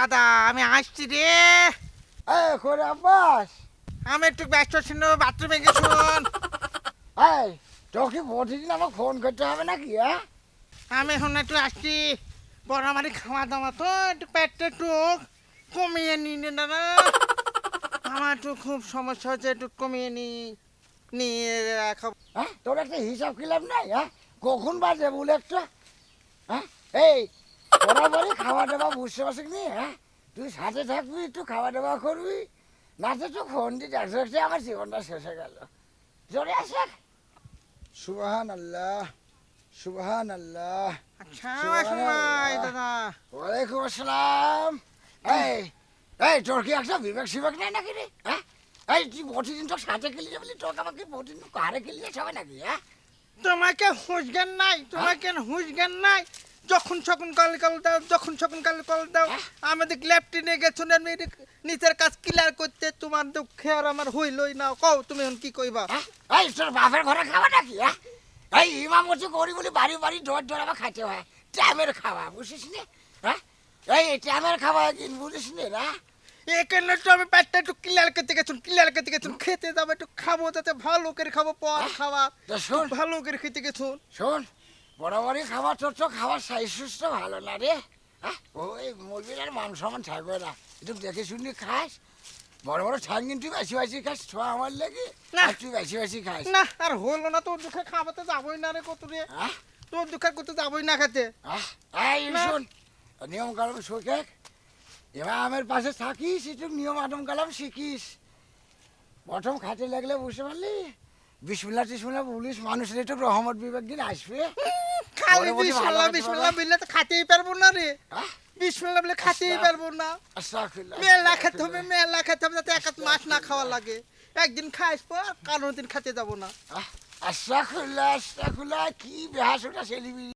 দাদা আমি আসছি রে। করে আব্বাস। আমি একটু ব্যস্ত ছিল বাথরুমে গেছুন এই তোকে প্রতিদিন আমাকে ফোন করতে হবে নাকি হ্যাঁ আমি এখন একটু আসছি। বড় আমারই খাওয়া দাওয়া তো একটু পেটটা একটু কমিয়ে নি দাদা। আমার একটু খুব সমস্যা হচ্ছে একটু কমিয়ে নি নিয়ে রাখো। হ্যাঁ তোর একটা হিসাব কিলাম নাই হ্যাঁ কখন বাজে বলে একটা? হ্যাঁ এই তোরা বাড়ি খাওয়া দাওয়া বুঝতে পারছিস নি হ্যাঁ? তুই সাথে থাকবি একটু খাওয়া দাওয়া করবি। না তো তো ফোন দিয়ে দেখতে দেখতে আমার জীবনটা শেষ হয়ে গেল। জোরে আসে। সুবাহান আল্লাহ সুবাহান আল্লাহ আচ্ছা ওয়ালাইকুম আসসালাম। এই এই তোর কি একটা বিবেক সিবেক নাই নাকি রে? হ্যাঁ? এই তুই প্রতিদিন তোর সাথে খেলি যাবি তোকে আমাকে প্রতিদিন কারে খেলি যাচ্ছে নাকি হ্যাঁ? তোমাকে হুঁশ জ্ঞান নাই তোমাকে হুঁশ জ্ঞান নাই। যখন যখন কল কল দাও যখন যখন কল কল দাও আমাদের ল্যাপটিনে গেছো না নিজের কাজ ক্লিয়ার করতে তোমার দুঃখে আর আমার হইলই না। কও তুমি এখন কি কইবা? হ্যাঁ? এই তোর বাপের ঘরে খাওয়া নাকি হ্যাঁ? এই ইমাম হচ্ছে করি বলি বাড়ি বাড়ি ডোর ডোর আমার খাইতে হয়। ট্যামের খাওয়া বুঝিস নি? হ্যাঁ? এই ট্যামের খাওয়া কিন বুঝিস নি না? এখানে তো আমি পেটটা একটু ক্লিয়ার করতে গেছুন ক্লিয়ার করতে গেছুন খেতে যাব একটু খাব যাতে ভালো করে খাব পর খাওয়া শোন। ভালো করে খেতে গেছুন শোন বরাবরই খাবার তো খাবার সাইজ সুস্থ ভালো না রে হ্যাঁ? ওই মুরগির আর মান সমান থাকবে না একটু দেখে শুনি খাস। বড় বড় ছান কিন্তু বেশি বেশি খাস ছোঁয়া আমার লেগে। না। তুই বেশি বেশি খাস। না আর হলো না তোর দুঃখে খাবাতে যাবোই না রে কত রে হ্যাঁ? তোর দুঃখে করতে যাবোই না খেতে। এই না। শোন নিয়ম কালাম শোকে এবার আমার পাশে থাকিস একটু নিয়ম আদম কালাম শিখিস। প্রথম খাতে লাগলে বুঝতে পারলি? বিসমিল্লা টিসমিল্লা বলিস মানুষের একটু রহমত বিবেক দিন আসবে। বড় বিসমিল্লাহ বিসমিল্লাহ বললে তো খাতেই পারব না রে। হ্যাঁ? বিসমিল্লাহ বলে খাতেই। পারব না। মেলা খেতে হবে মেলা খেতে হবে যাতে এক মাস মাছ না খাওয়া লাগে। একদিন খাইস পর কারোর দিন খেতে যাব না। আশা খুল্লা আশা খুল্লা কি বেহাস ওটা ছেলিবি